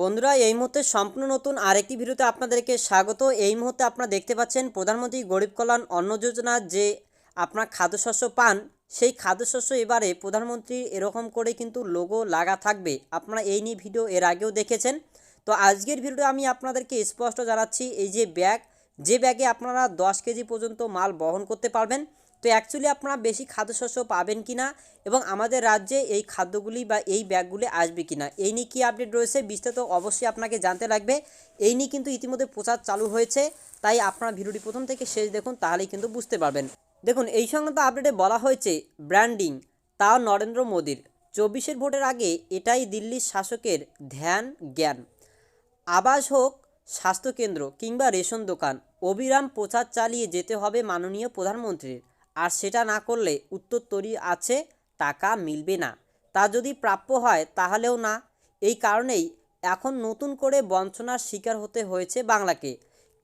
বন্ধুরা, এই মুহূর্তে সম্পূর্ণ নতুন আরেকটি ভিডিওতে আপনাদেরকে স্বাগত। এই মুহূর্তে আপনারা দেখতে পাচ্ছেন প্রধানমন্ত্রী গরিব কল্যাণ অন্ন যোজনার যে আপনার খাদ্যশস্য পান, সেই খাদ্যশস্য এবারে প্রধানমন্ত্রী এরকম করে কিন্তু লোগো লাগা থাকবে। আপনারা এই নিয়ে ভিডিও এর আগেও দেখেছেন। তো আজকের ভিডিওতে আমি আপনাদেরকে স্পষ্ট জানাচ্ছি, এই যে ব্যাগ, যে ব্যাগে আপনারা দশ কেজি পর্যন্ত মাল বহন করতে পারবেন তো অ্যাকচুয়ালি আপনারা বেশি খাদ্যশস্য পাবেন কি না এবং আমাদের রাজ্যে এই খাদ্যগুলি বা এই ব্যাগগুলি আসবে কি না এই নিয়ে কী আপডেট রয়েছে বিস্তারিত অবশ্যই আপনাকে জানতে লাগবে। এই নিয়ে কিন্তু ইতিমধ্যে প্রচার চালু হয়েছে, তাই আপনারা ভিডিওটি প্রথম থেকে শেষ দেখুন, তাহলেই কিন্তু বুঝতে পারবেন। দেখুন, এই সংক্রান্ত আপডেটে বলা হয়েছে ব্র্যান্ডিং তাও নরেন্দ্র মোদীর। চব্বিশের ভোটের আগে এটাই দিল্লির শাসকের ধ্যান, জ্ঞান। আবাস হোক, স্বাস্থ্যকেন্দ্র কিংবা রেশন দোকান, অবিরাম প্রচার চালিয়ে যেতে হবে মাননীয় প্রধানমন্ত্রীর। আর সেটা না করলে উত্তর তৈরি আছে, টাকা মিলবে না। তা যদি প্রাপ্য হয়, তাহলেও না। এই কারণেই এখন নতুন করে বঞ্চনার শিকার হতে হয়েছে বাংলাকে।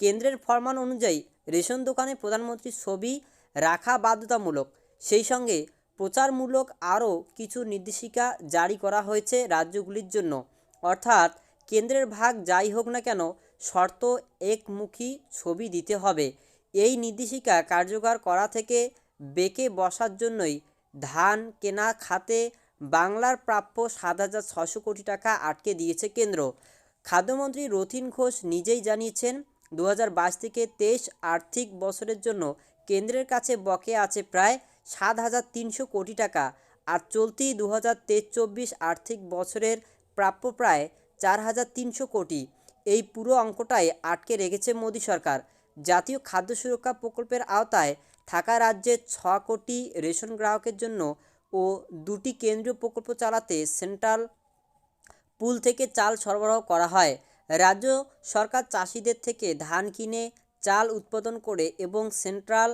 কেন্দ্রের ফরমান অনুযায়ী রেশন দোকানে প্রধানমন্ত্রীর ছবি রাখা বাধ্যতামূলক। সেই সঙ্গে প্রচারমূলক আরও কিছু নির্দেশিকা জারি করা হয়েছে রাজ্যগুলির জন্য। অর্থাৎ কেন্দ্রের ভাগ যাই হোক না কেন, শর্ত একমুখী ছবি দিতে হবে। এই নির্দেশিকা কার্যকর করা থেকে বেঁকে বসার জন্যই ধান কেনা খাতে বাংলার প্রাপ্য সাত হাজার ছশো কোটি টাকা আটকে দিয়েছে কেন্দ্র। খাদ্যমন্ত্রী রথিন ঘোষ নিজেই জানিয়েছেন দু হাজার বাইশ থেকে তেইশ আর্থিক বছরের জন্য কেন্দ্রের কাছে বকে আছে প্রায় সাত হাজার তিনশো কোটি টাকা আর চলতি দু হাজার চব্বিশ আর্থিক বছরের প্রাপ্য প্রায় চার হাজার তিনশো কোটি। এই পুরো অঙ্কটাই আটকে রেখেছে মোদী সরকার। জাতীয় খাদ্য সুরক্ষা প্রকল্পের আওতায় থাকা রাজ্যের ছ কোটি রেশন গ্রাহকের জন্য ও দুটি কেন্দ্রীয় প্রকল্প চালাতে সেন্ট্রাল পুল থেকে চাল সরবরাহ করা হয়। রাজ্য সরকার চাষিদের থেকে ধান কিনে, চাল উৎপাদন করে এবং সেন্ট্রাল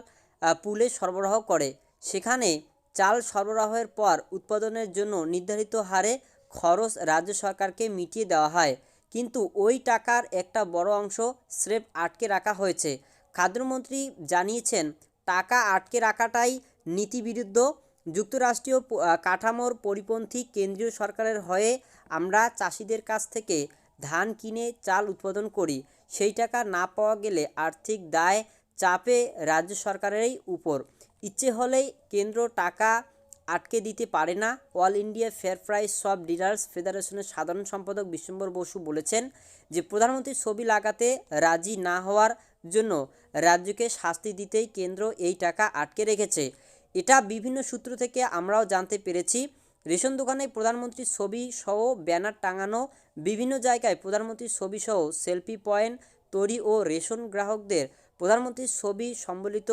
পুলে সরবরাহ করে। সেখানে চাল সরবরাহের পর উৎপাদনের জন্য নির্ধারিত হারে খরচ রাজ্য সরকারকে মিটিয়ে দেওয়া হয়। কিন্তু ওই টাকার একটা বড় অংশ স্রেফ আটকে রাখা হয়েছে। খাদ্যমন্ত্রী জানিয়েছেন টাকা আটকে রাখাটাই নীতিবিরুদ্ধ। যুক্তরাষ্ট্রীয় কাঠামোর পরিপন্থী কেন্দ্রীয় সরকারের হয়ে আমরা চাষিদের কাছ থেকে ধান কিনে চাল উৎপাদন করি। সেই টাকা না পাওয়া গেলে আর্থিক দায় চাপে রাজ্য সরকারেরই উপর। ইচ্ছে হলেই কেন্দ্র টাকা আটকে দিতে পারে না। অল ইন্ডিয়া ফেয়ার প্রাইস সব ডিলার্স ফেডারেশনের সাধারণ সম্পাদক বিশ্বম্বর বসু বলেছেন যে, প্রধানমন্ত্রীর ছবি লাগাতে রাজি না হওয়ার জন্য রাজ্যকে শাস্তি দিতেই কেন্দ্র এই টাকা আটকে রেখেছে। এটা বিভিন্ন সূত্র থেকে আমরাও জানতে পেরেছি। রেশন দোকানে প্রধানমন্ত্রীর ছবি সহ ব্যানার টাঙানো, বিভিন্ন জায়গায় প্রধানমন্ত্রীর ছবি সহ সেলফি পয়েন্ট, তৈরি ও রেশন গ্রাহকদের প্রধানমন্ত্রীর ছবি সম্বলিত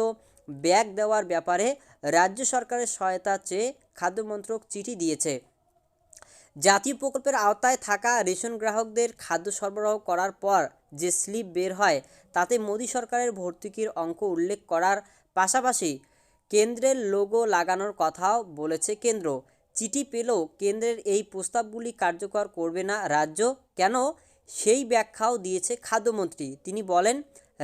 ব্যাগ দেওয়ার ব্যাপারে রাজ্য সরকারের সহায়তা চেয়ে খাদ্যমন্ত্রক চিঠি দিয়েছে। জাতীয় প্রকল্পের আওতায় থাকা রেশন গ্রাহকদের খাদ্য সরবরাহ করার পর যে স্লিপ বের হয়, তাতে মোদী সরকারের ভর্তুকির অঙ্ক উল্লেখ করার পাশাপাশি কেন্দ্রের লোগো লাগানোর কথাও বলেছে কেন্দ্র। চিঠি পেলেও কেন্দ্রের এই প্রস্তাবগুলি কার্যকর করবে না রাজ্য। কেন? সেই ব্যাখ্যাও দিয়েছে খাদ্যমন্ত্রী। তিনি বলেন,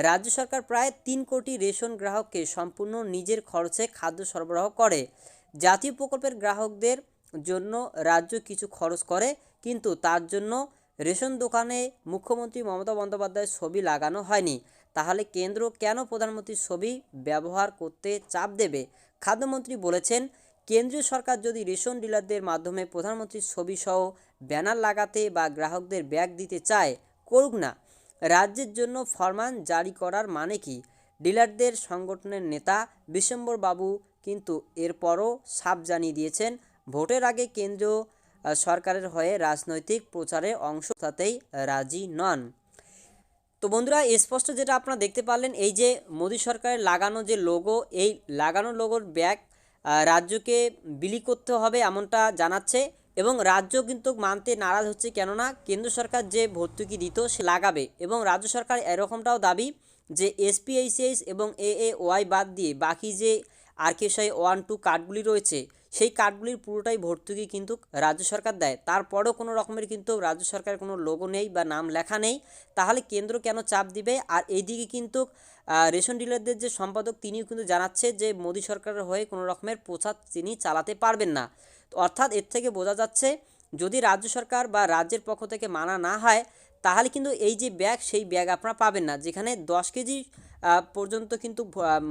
রাজ্য সরকার প্রায় তিন কোটি রেশন গ্রাহককে সম্পূর্ণ নিজের খরচে খাদ্য সরবরাহ করে। জাতীয় প্রকল্পের গ্রাহকদের জন্য রাজ্য কিছু খরচ করে, কিন্তু তার জন্য রেশন দোকানে মুখ্যমন্ত্রী মমতা বন্দ্যোপাধ্যায়ের ছবি লাগানো হয়নি। তাহলে কেন্দ্র কেন প্রধানমন্ত্রীর ছবি ব্যবহার করতে চাপ দেবে? খাদ্যমন্ত্রী বলেছেন, কেন্দ্রীয় সরকার যদি রেশন ডিলারদের মাধ্যমে প্রধানমন্ত্রীর ছবি সহ ব্যানার লাগাতে বা গ্রাহকদের ব্যাগ দিতে চায়, করুক না। রাজ্যের জন্য ফরমান জারি করার মানে কি? ডিলারদের সংগঠনের নেতা বিশ্বম্বর বাবু কিন্তু এরপরও সাপ জানিয়ে দিয়েছেন ভোটের আগে কেন্দ্রীয় আহ, সরকারের হয়ে রাজনৈতিক প্রচারে অংশ তাতেই রাজি নন। তো বন্ধুরা স্পষ্ট যেটা আপনারা দেখতে পারলেন এই যে মোদী সরকারের লাগানো যে লোগো এই লাগানো লোগোর ব্যাগ রাজ্যকে বিলি করতে হবে এমনটা জানাচ্ছে এবং রাজ্য কিন্তু মানতে নারাজ হচ্ছে কেননা কেন্দ্র সরকার যে ভর্তুকি দিত সে লাগাবে এবং রাজ্য সরকার এরকমটাও দাবি যে এসপিএইচএইচ এবং এ ওয়াই বাদ দিয়ে বাকি যে আরকেএসআই ওয়ান টু কার্ডগুলি রয়েছে সেই কার্ডগুলির পুরোটাই ভর্তুকি কিন্তু রাজ্য সরকার দেয়। তারপরেও কোনো রকমের কিন্তু রাজ্য সরকারের কোনো লোগো নেই বা নাম লেখা নেই। তাহলে কেন্দ্র কেন চাপ দিবে? আর এইদিকে কিন্তু রেশন ডিলারদের যে সম্পাদক, তিনিও কিন্তু জানাচ্ছে যে মোদী সরকারের হয়ে কোনো রকমের প্রচার তিনি চালাতে পারবেন না। অর্থাৎ এর থেকে বোঝা যাচ্ছে, যদি রাজ্য সরকার বা রাজ্যের পক্ষ থেকে মানা না হয়, তাহলে কিন্তু এই যে ব্যাগ, সেই ব্যাগ আপনারা পাবেন না। যেখানে দশ কেজি পর্যন্ত কিন্তু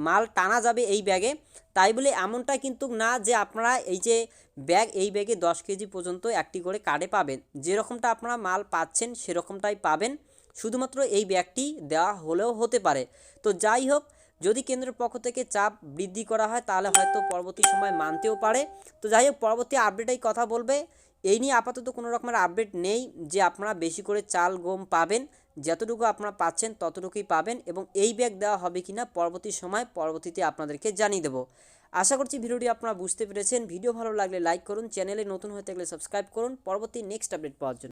মাল টানা যাবে এই ব্যাগে। তাই বলে এমনটা কিন্তু না যে আপনারা এই যে ব্যাগ, এই ব্যাগে দশ কেজি পর্যন্ত একটি করে কার্ডে পাবেন। যেরকমটা আপনারা মাল পাচ্ছেন, সেরকমটাই পাবেন। শুধুমাত্র এই ব্যাগটি দেওয়া হলেও হতে পারে। তো যাই হোক, যদি কেন্দ্রের পক্ষ থেকে চাপ বৃদ্ধি করা হয়, তাহলে হয়তো পরবর্তী সময় মানতেও পারে। তো যাই হোক, পরবর্তী আপডেটেই কথা বলবে। এই নিয়ে আপাতত কোনো রকমের আপডেট নেই যে আপনারা বেশি করে চাল, গম পাবেন। যতটুকু আপনারা পাচ্ছেন ততটুকুই পাবেন এবং এই ব্যাগ দেওয়া হবে কিনা পরবর্তী সময় পরবর্তীতে আপনাদেরকে জানিয়ে দেবো। আশা করছি ভিডিওটি আপনারা বুঝতে পেরেছেন। ভিডিও ভালো লাগলে লাইক করুন, চ্যানেলে নতুন হয়ে থাকলে সাবস্ক্রাইব করুন। পরবর্তী নেক্সট আপডেট পাওয়ার জন্য।